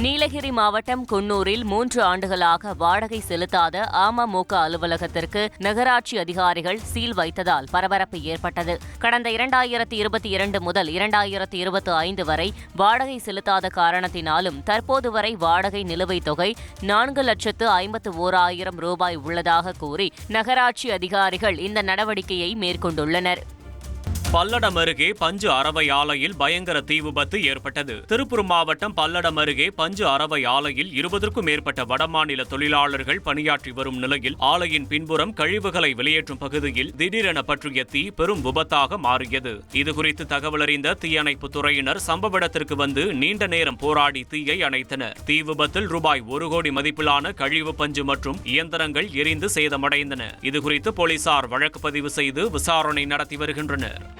நீலகிரி மாவட்டம் குன்னூரில் மூன்று ஆண்டுகளாக வாடகை செலுத்தாத அமமுக அலுவலகத்திற்கு நகராட்சி அதிகாரிகள் சீல் வைத்ததால் பரபரப்பு ஏற்பட்டது. கடந்த இரண்டாயிரத்தி இருபத்தி இரண்டு முதல் இரண்டாயிரத்தி இருபத்தி ஐந்து வரை வாடகை செலுத்தாத காரணத்தினாலும் தற்போது வரை வாடகை நிலுவைத் தொகை நான்கு லட்சத்து ஐம்பத்து ஓராயிரம் ரூபாய் உள்ளதாக கூறி நகராட்சி அதிகாரிகள் இந்த நடவடிக்கையை மேற்கொண்டுள்ளனர். பல்லடம் அருகே பஞ்சு அரவை ஆலையில் பயங்கர தீ விபத்து ஏற்பட்டது. திருப்பூர் மாவட்டம் பல்லடம் அருகே பஞ்சு அரவை ஆலையில் இருபதற்கும் மேற்பட்ட வடமாநில தொழிலாளர்கள் பணியாற்றி வரும் நிலையில் ஆலையின் பின்புறம் கழிவுகளை வெளியேற்றும் பகுதியில் திடீரென பற்றிய தீ பெரும் விபத்தாக மாறியது. இதுகுறித்து தகவலறிந்த தீயணைப்பு துறையினர் சம்பவ இடத்திற்கு வந்து நீண்ட நேரம் போராடி தீயை அணைத்தனர். தீ விபத்தில் ரூபாய் ஒரு கோடி மதிப்பிலான கழிவு பஞ்சு மற்றும் இயந்திரங்கள் எரிந்து சேதமடைந்தன. இதுகுறித்து போலீசார் வழக்கு பதிவு செய்து விசாரணை நடத்தி வருகின்றனர்.